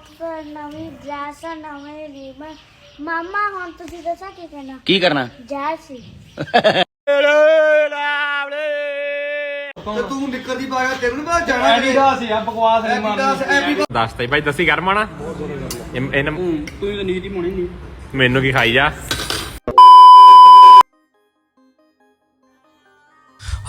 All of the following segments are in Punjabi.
ਸੌਕਸ ਨਵੀਂ ਡਰੈਸ ਨਵੇਂ ਰੀਬਨ ਮਾਮਾ ਹੁਣ ਤੁਸੀਂ ਦੱਸੋ ਕੀ ਕਹਿਣਾ? ਕੀ ਕਰਨਾ? ਜੈਸੀ ਤੇ ਤੂੰ ਨਿੱਕਰ ਦੀ ਪਾਇਆ ਤੈਨੂੰ ਨੀ ਪਤਾ ਜਾਣਾ ਐਡੀਡਾਸ ਆ ਬਕਵਾਸ ਨਹੀਂ ਮਾਰਨੀ। ਐਪੀ ਦੱਸ। ਤਾ ਭਾਈ ਦੱਸੀ ਗਰਮ ਆਣਾ ਇਹਨਾਂ ਤੂੰ ਤਾਂ ਨੀਤੀ ਮੋਣੀ ਨਹੀਂ ਮੈਨੂੰ ਕੀ ਖਾਈ ਜਾ?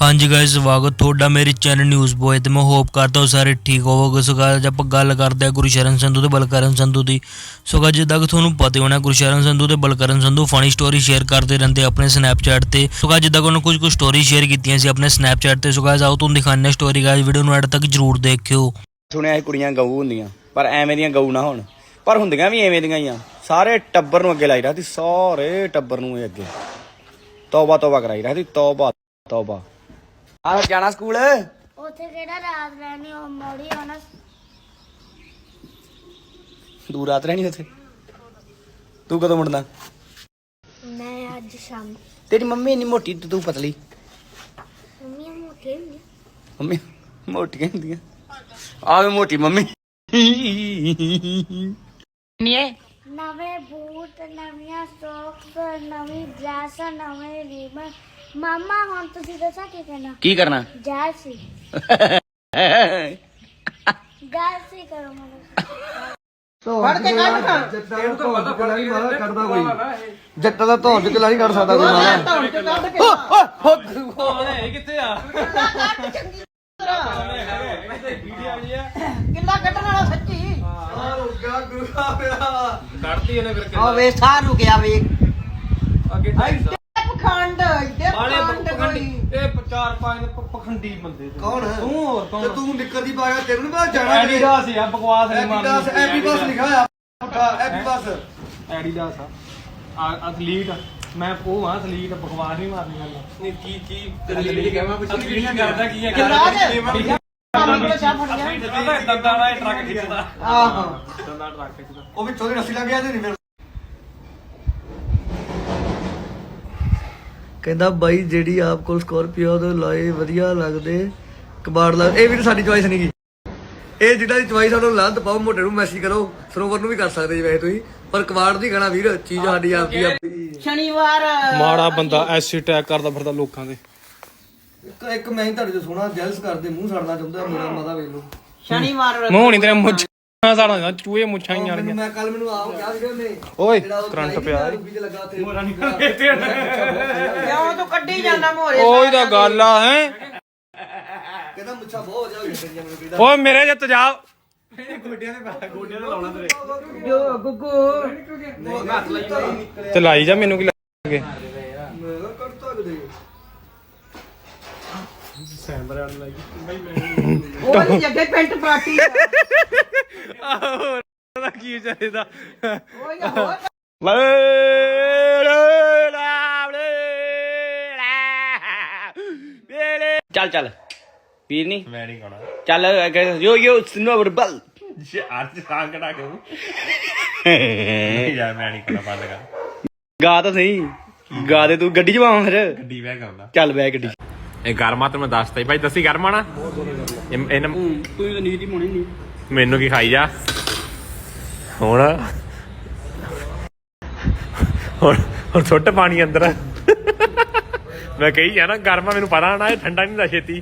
ਹਾਂਜੀ ਗਾਇਸ ਸਵਾਗਤ ਤੁਹਾਡਾ ਮੇਰੇ ਚੈਨਲ ਨਿਊਜ਼ ਬੋਏ ਤੇ। ਮੈਂ ਹੋਪ ਕਰਦਾ ਹਾਂ ਸਾਰੇ ਠੀਕ ਹੋਵੋਗੇ। ਸੋ guys, ਆਪਾਂ ਗੱਲ ਕਰਦੇ ਹਾਂ ਗੁਰਸ਼ਰਨ ਸੰਧੂ ਤੇ ਬਲਕਰਨ ਸੰਧੂ ਦੀ। ਸੋ guys, ਜਿੱਦਾਂ ਕਿ ਤੁਹਾਨੂੰ ਪਤਾ ਹੋਣਾ ਗੁਰਸ਼ਰਨ ਸੰਧੂ ਤੇ Balkaran Sandhu funny story share ਕਰਦੇ ਰਹਿੰਦੇ ਆਪਣੇ ਸਨੈਪਚੈਟ ਤੇ। ਸੋ guys, ਜਿੱਦਾਂ ਕਿ ਉਹਨਾਂ ਕੁਝ ਕੁ ਸਟੋਰੀ ਸ਼ੇਅਰ ਕੀਤੀਆਂ ਸੀ ਆਪਣੇ ਸਨੈਪਚੈਟ ਤੇ। ਸੋ guys, ਆਓ ਤੁਹਾਨੂੰ ਦਿਖਾਉਂਦੇ ਸਟੋਰੀ ਗਾਇਸ ਵੀਡੀਓ ਨੂੰ ਐਡ ਤੱਕ ਜਰੂਰ ਦੇਖਿਓ। ਸੁਣਿਆ ਸੀ ਕੁੜੀਆਂ ਗਊ ਹੁੰਦੀਆਂ ਪਰ ਐਵੇਂ ਦੀਆਂ ਗਊ ਨਾ ਹੋਣ। ਪਰ ਹੁੰਦੀਆਂ ਵੀ ਐਵੇਂ ਦੀਆਂ ਹੀ ਆ। ਸਾਰੇ ਟੱਬਰ ਨੂੰ ਅੱਗੇ ਲਾਈ ਰੱਖਦੀ ਸਾਰੇ ਟੱਬਰ ਨੂੰ ਇਹ ਅੱਗੇ। ਤੌਬਾ ਤੌਬਾ ਕਰਾਈ ਰੱਖਦੀ ਤੌਬਾ ਤੌਬਾ। ਆ ਜਾਣਾ ਸਕੂਲ? ਉੱਥੇ ਕਿਹੜਾ ਰਾਤ ਰਹਿਣੀ ਉਹ ਮੋੜੀ ਆਉਣਾ ਦੂਰ ਰਾਤ ਰਹਿਣੀ ਉੱਥੇ? ਤੂੰ ਕਦੋਂ ਮੁੜਨਾ? ਮੈਂ ਅੱਜ ਸ਼ਾਮ। ਤੇਰੀ ਮੰਮੀ ਇੰਨੀ ਮੋਟੀ ਤੇ ਤੂੰ ਪਤਲੀ। ਮੰਮੀ ਮੋਟੇ ਹੁੰਦੇ ਮੰਮੀ ਮੋਟੀਆਂ ਹੁੰਦੀਆਂ। ਆ ਵੀ ਮੋਟੀ ਮੰਮੀ। ਨਵੇਂ ਬੂਟ ਨਵੀਆਂ ਸੌਕਸ ਨਵੀਂ ਡਰੈਸ ਨਵੇਂ ਰੀਬਨ ਮਾਮਾ ਹੁਣ ਤੁਸੀਂ ਦੱਸੋ ਕੀ ਕਹਿਣਾ ਕੀ ਕਰਨਾ? ਜੈਸੀ ਜੈਸੀ ਕਰੋ ਮੈਨੂੰ ਜੱਟਾਂ ਦਾ ਧੌਣ ਚ ਨਹੀਂ ਮਾਰਾ ਕੱਢਦਾ ਕੋਈ। ਜੱਟਾਂ ਦਾ ਧੌਣ ਚ ਨਹੀਂ ਕੱਢ ਸਕਦਾ ਕੋਈ ਮਾਰਾ ਇਹ ਕਿੱਥੇ ਆ? ਕਿੰਨਾ ਕੱਢਣ ਵਾਲਾ ਸੱਚੀ ਆ। ਗੁਰੂਆ ਪਿਆ। ਕੱਢਤੀ ਇਹਨੇ ਫਿਰ ਆ ਵੇ ਸਾਰ ਰੁਕਿਆ ਵੇ ਅੱਗੇ ਇੱਡੇ ਪਖੰਡ ਇੱਡੇ ਬਾਲੇ ਪਖੰਡ ਪਖੰਡੀ। ਕੋਈ। ਇਹ ਚਾਰ ਪੰਜ ਪ- ਪਖੰਡੀ ਬੰਦੇ ਤੇ। ਕੌਣ? ਤੂੰ ਹੋਰ ਤੇ ਕੌਣ? ਤੂੰ ਨਿੱਕਰ ਦੀ ਪਾਇਆ ਤੈਨੂੰ ਨੀ ਪਤਾ ਜਾਣਾ ਐਡੀਡਾਸ ਆ ਬਕਵਾਸ ਨਹੀਂ ਐਡੀਡਾਸ ਮਾਰਨੀ। ਐਪੀ ਬਸ ਲਿਖਿਆ ਹੋਇਆ। ਪੁੱਠਾ ਐਪੀ ਬਸ ਐਡੀਡਾਸ ਆ। ਆ ਅਥਲੀਟ ਮੈਂ ਉਹ ਆ ਅਥਲੀਟ ਬਕਵਾਸ ਨਹੀਂ ਮਾਰਨੀ ਗੱਲ। ਨਹੀਂ ਕੀ ਕੀ ਪੁੱਛੀ? ਕੀ ਕਰਦਾ ਕੀ ਹੈ ਕਿਰਾਜ ਕੰਮ ਕੋਲ ਚਾਹ ਫੜ ਗਿਆ ਦੰਦਾਂ ਦਾ ਇਹ ਟਰੱਕ ਖਿੱਚਦਾ। ਆਹੋ। ਦੰਦਾਂ ਟਰੱਕ ਖਿੱਚਦਾ। ਉਹ ਵੀ ਚੋਰੀ ਰੱਸੀ ਲੱਗ ਗਿਆ ਤੇ ਨਹੀਂ ਫਿਰ। ਕਹਿੰਦਾ ਬਾਈ ਜਿਹੜੀ ਆਪ ਕੋਲ ਸਕਾਰਪੀਓ ਦੇ ਲਾਏ ਵਧੀਆ ਲੱਗਦੇ। ਕਬਾੜ ਲੱਗ ਇਹ ਵੀ ਤਾਂ ਸਾਡੀ ਚੁਆਇਸ ਨਹੀਂ ਗੀ ਇਹ ਜਿਹੜਾ ਦੀ ਚੁਆਇਸ ਉਹਨੂੰ ਲਾਂਤ ਪਾਓ ਮੋਟੇ ਨੂੰ ਮੈਸੇਜ ਕਰੋ। ਸਰੋਵਰ ਨੂੰ ਵੀ ਕਰ ਸਕਦੇ ਜੀ ਵੈਸੇ ਤੁਸੀਂ। ਪਰ ਕਬਾੜ ਦੀ ਗਾਣਾ ਵੀਰ ਚੀਜ਼ ਸਾਡੀ ਆਪਦੀ ਆਪਦੀ ਸ਼ਨੀਵਾਰ ਮਾੜਾ ਬੰਦਾ ਐਸਿਡ ਅਟੈਕ ਕਰਦਾ ਫਿਰਦਾ ਲੋਕਾਂ ਦੇ। ਇੱਕ ਇੱਕ ਮੈਂ ਹੀ ਤੁਹਾਡੇ ਤੋਂ ਸੋਹਣਾ ਜੈਲਸ ਕਰਦੇ ਮੂੰਹ ਸੜਨਾ ਚਾਹੁੰਦਾ ਮੇਰਾ ਮਾਤਾ ਵੇਖ ਲਓ। ਸ਼ਨੀਵਾਰ ਮੂੰਹ ਨਹੀਂ ਤੇਰੇ ਮੁੱਛਾਂ ਸਾੜਾ ਚੂਹੇ ਮੁੱਛਾਂ ਹੀ ਆਣੀਆਂ ਮੈਂ ਕੱਲ ਮੈਨੂੰ ਆਪ ਕਿਹਾ ਸੀਗਾ ਉਹਨੇ ਓਏ ਕਰੰਟ ਪਿਆ ਨਾ ਰੂਬੀ ਤੇ ਲੱਗਾ ਤੇ ਕਿਉਂ ਤੂੰ ਕੱਢੀ ਜਾਂਦਾ ਮੋਰੇ ਓਏ ਦਾ। ਗੱਲ ਆ ਹੈ? ਕਹਿੰਦਾ ਮੁੱਛਾਂ ਬਹੁਤ ਹੋ ਜਾਊਗੀ ਮੈਨੂੰ ਕਹਿੰਦਾ ਓਏ ਮੇਰੇ ਜੇ ਤਜਾਬ ਜੋ ਗੁੱਗੂ। ਤੇ ਲਾਈ ਜਾ ਮੈਨੂੰ ਕੀ ਲੱਗੇ ਉਹ ਨਹੀਂ ਜੱਗੇ ਪੈਂਟ ਪਾਟੀ ਉਹਦਾ ਕੀ ਵਿਚਾਰੇ ਦਾ? ਓਏ ਹੋਰ ਚੱਲ ਚੱਲ। ਪੀਰ ਨਹੀਂ ਮੈਂ ਨਹੀਂ ਖਾਣਾ। ਚੱਲ ਯੋ ਯੋ ਸਨੋਵਰ ਬਲ। ਅੱਜ ਸਾਂਗ ਕਢਾ ਕੇ ਯਾਰ ਮੈਂ ਨਹੀਂ ਖਾਣਾ ਬੰਦ ਕਰ। ਗਾ ਤਾਂ ਸਹੀ। ਗਾ ਦੇ ਤੂੰ ਗੱਡੀ ਚ ਪਾਵਾਂ ਫਿਰ। ਗੱਡੀ ਬਹਿ ਆਉਂਦਾ। ਚੱਲ ਬੈ ਗੱਡੀ। ਇਹ ਗਰਮਾ ਤੈਨੂੰ ਮੈਂ ਦੱਸਤਾ ਭਾਈ ਦੱਸੀ ਗਰਮ ਆਣਾ ਇਹਨਾਂ ਤੂੰ ਤਾਂ ਨੀਤੀ ਮੋਣੀ ਨਹੀਂ। ਮੈਨੂੰ ਕੀ ਖਾਈ ਜਾ? ਹੁਣ ਹੁਣ ਹੁਣ ਸੁੱਟ ਪਾਣੀ ਅੰਦਰ। ਮੈਂ ਕਹੀ ਜਾਣਾ ਗਰਮਾ ਮੈਨੂੰ ਪਤਾ ਨਾ ਇਹ ਠੰਡਾ ਨਹੀਂ ਹੁੰਦਾ ਛੇਤੀ।